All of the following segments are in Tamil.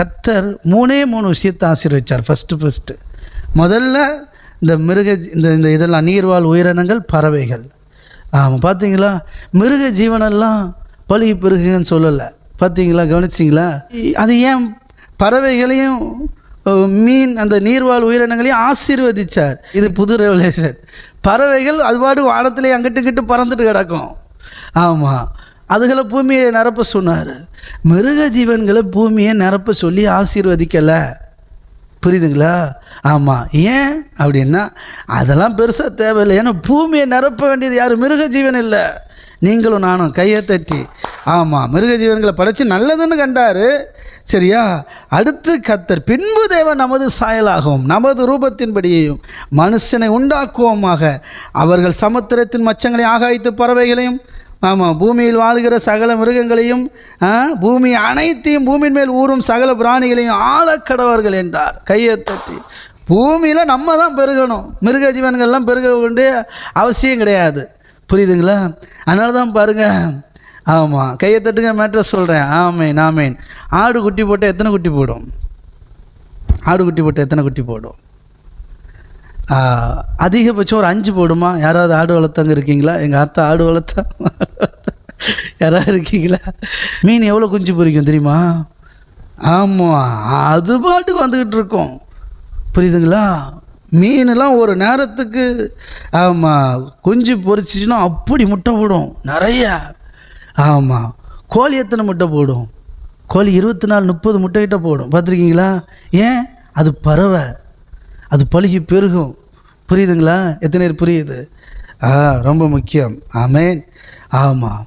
கத்தர் மூணே மூணு விஷயத்தை ஆசீர்வச்சார் ஃபஸ்ட்டு ஃபஸ்ட்டு முதல்ல இந்த மிருக இந்த இந்த இதெல்லாம் நீர்வாழ் உயிரினங்கள் பறவைகள். ஆமாம் பார்த்தீங்களா மிருக ஜீவனெல்லாம் பழுகி பெருகுன்னு சொல்லலை. பார்த்தீங்களா கவனிச்சிங்களா? அது ஏன் பறவைகளையும் மீன் அந்த நீர்வாழ் உயிரினங்களையும் ஆசீர்வதிச்சார். இது புது ரெவலேஷன் பறவைகள் அது பாடு வானத்திலே அங்கிட்டு இங்கிட்டு பறந்துட்டு கிடக்கும். ஆமாம் அதுகளை பூமியை நிரப்ப சொன்னார். மிருக ஜீவன்களை பூமியை நிரப்ப சொல்லி ஆசீர்வதிக்கலை. புரியுதுங்களா? ஆமாம் ஏன்? அப்படின்னா அதெல்லாம் பெருசாக தேவையில்லை. ஏன்னா பூமியை நிரப்ப வேண்டியது யார்? மிருக ஜீவன் இல்லை. நீங்களும் நானும் கையை தட்டி. ஆமாம் மிருக ஜீவன்களை படைச்சு நல்லதுன்னு கண்டார். சரியா? அடுத்து கத்தர் பின்பு தேவன் நமது சாயலாகவும் நமது ரூபத்தின்படியையும் மனுஷனை உண்டாக்குவோமாக அவர்கள் சமுத்திரத்தின் மச்சங்களை ஆகாய்த்து பறவைகளையும் ஆமாம் பூமியில் வாழ்கிற சகல மிருகங்களையும் ஆ, பூமி அனைத்தையும் பூமியின் மேல் ஊறும் சகல பிராணிகளையும் ஆளக்கடவர்கள் என்றார். கையை தட்டி. பூமியில் நம்ம தான் பெருகணும். மிருக ஜீவன்கள்லாம் பெருக வேண்டிய அவசியம் கிடையாது. புரியுதுங்களா? அதனால தான் பாருங்கள் ஆமாம் கையை தட்டுங்க மேட்ரை சொல்கிறேன் ஆமேன் ஆமேன். ஆடு குட்டி போட்டால் எத்தனை குட்டி போடும்? ஆடு குட்டி போட்டால் எத்தனை குட்டி போடும்? அதிகபட்சம் ஒரு அஞ்சு போடுமா? யாராவது ஆடு வளர்த்தவங்க இருக்கீங்களா? எங்கள் அத்தை ஆடு வளர்த்தா யாராவது இருக்கீங்களா? மீன் எவ்வளோ குஞ்சு பொரிக்கும் தெரியுமா? ஆமாம் அது பாட்டுக்கு வந்துக்கிட்டு இருக்கோம். புரியுதுங்களா? மீன்லாம் ஒரு நேரத்துக்கு ஆமாம் குஞ்சு பொறிச்சிச்சுன்னா அப்படி முட்டை போடும். நிறையா. ஆமாம் கோழி எத்தனை முட்டை போடும்? கோழி இருபத்தி நாலு முப்பது முட்டைகிட்ட போடும். பார்த்துருக்கீங்களா? ஏன்? அது பறவை. அது பழுகி பெருகும். புரியுதுங்களா? எத்தனை பேர் புரியுது? ஆ ரொம்ப முக்கியம். ஆமேன். ஆமாம்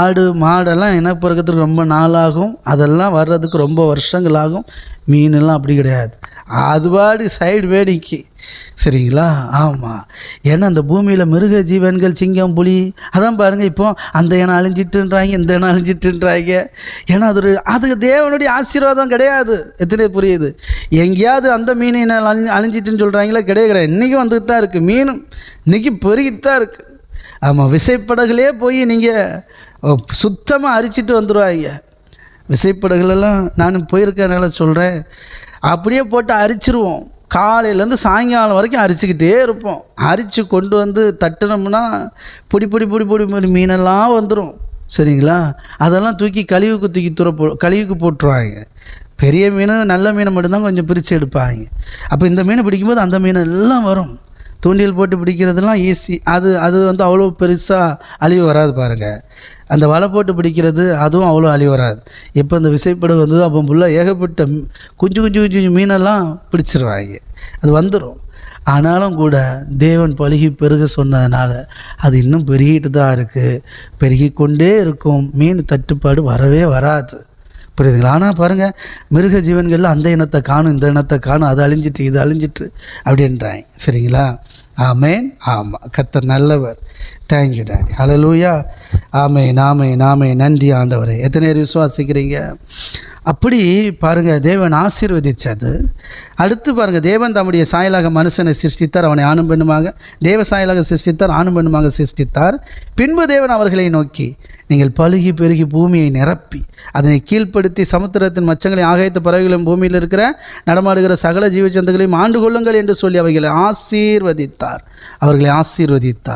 ஆடு மாடெல்லாம் இனப்பெருக்கத்துக்கு ரொம்ப நாளாகும். அதெல்லாம் வர்றதுக்கு ரொம்ப வருஷங்கள் ஆகும் மீனெல்லாம் அப்படி கிடையாது. அதுபாடு சைடு வேடிக்கு. சரிங்களா? ஆமாம் ஏன்னா அந்த பூமியில் மிருக ஜீவன்கள் சிங்கம் புலி அதான் பாருங்கள் இப்போ அந்த இனம் அழிஞ்சிட்டுன்றாங்க இந்த இனம் அழிஞ்சிட்டுன்றாங்க. ஏன்னா அது ஒரு அதுக்கு தேவனுடைய ஆசீர்வாதம் கிடையாது. எத்தனை புரியுது? எங்கேயாவது அந்த மீன் இனம் அழிஞ்சிட்டுன்னு சொல்கிறாங்களா கிடையாது கிடையாது. இன்றைக்கும் வந்துட்டு தான் இருக்குது மீனும் இன்றைக்கி பெருகிட்டு தான் இருக்குது ஆமாம் விசைப்படகுலே போய் நீங்கள் சுத்தமாக அரிச்சிட்டு வந்துடுவாங்க விசைப்படகுலெல்லாம் நான் போயிருக்கனால சொல்கிறேன் அப்படியே போட்டு அரிச்சிருவோம். காலையிலேருந்து சாயங்காலம் வரைக்கும் அரிச்சுக்கிட்டே இருப்போம். அரித்து கொண்டு வந்து தட்டினோம்னா பொடி பொடி பொடி பொடி பொடி மீனெல்லாம் வந்துடும் சரிங்களா? அதெல்லாம் தூக்கி கழிவுக்கு தூக்கி துற போ கழிவுக்கு போட்டுருவாங்க பெரிய மீன் நல்ல மீனை மட்டும்தான் கொஞ்சம் பிரித்து எடுப்பாங்க அப்போ இந்த மீனை பிடிக்கும்போது அந்த மீன் எல்லாம் வரும். தூண்டில் போட்டு பிடிக்கிறதுலாம் ஈஸி அது அது வந்து அவ்வளோ பெருசாக அழிவு வராது பாருங்கள் அந்த வலை போட்டு பிடிக்கிறது அதுவும் அவ்வளோ அழிவு வராது. இப்போ இந்த விசைப்படகு வந்தது அப்போ ஃபுல்லாக ஏகப்பட்ட குஞ்சு குஞ்சு குஞ்சு குஞ்சு மீனெல்லாம் பிடிச்சிருவாங்க. அது வந்துடும் ஆனாலும் கூட தேவன் பழுகி பெருக சொன்னதுனால அது இன்னும் பெருகிட்டு தான் இருக்குது பெருகி கொண்டே இருக்கும். மீன் தட்டுப்பாடு வரவே வராது. புரியுதுங்களா? ஆனால் பாருங்கள் மிருக ஜீவன்களில் அந்த இனத்தை காணும் இந்த இனத்தை காணும் அது அழிஞ்சிட்டு இது அழிஞ்சிட்டு அப்படின்றாங்க. சரிங்களா? ஆமேன். ஆமாம் கத்த நல்லவர். தேங்க்யூ டாடி ஹalleluya ஆமே நாமே நாமே நன்றி ஆண்டவரே. எத்தனை பேர் விசுவாசிக்கிறீங்க? அப்படி பாருங்கள் தேவன் ஆசீர்வதிச்சது. அடுத்து பாருங்கள் தேவன் தம்முடைய சாயலாக மனுஷனை சிருஷ்டித்தார் அவனை ஆணும் பெண்ணுமாக தேவ சாயலாக சிருஷ்டித்தார் ஆணும் பெண்ணுமாக சிருஷ்டித்தார். பின்பு தேவன் அவர்களை நோக்கி நீங்கள் பழுகி பெருகி பூமியை நிரப்பி அதனை கீழ்ப்படுத்தி சமுத்திரத்தின் மச்சங்களை ஆகாயத்து பறவைகளும் பூமியில் இருக்கிற நடமாடுகிற சகல ஜீவஜந்துகளையும் ஆண்டு கொள்ளுங்கள் என்று சொல்லி அவைகளை ஆசீர்வதித்தார். அவர்களை ஆசீர்வதித்தார்.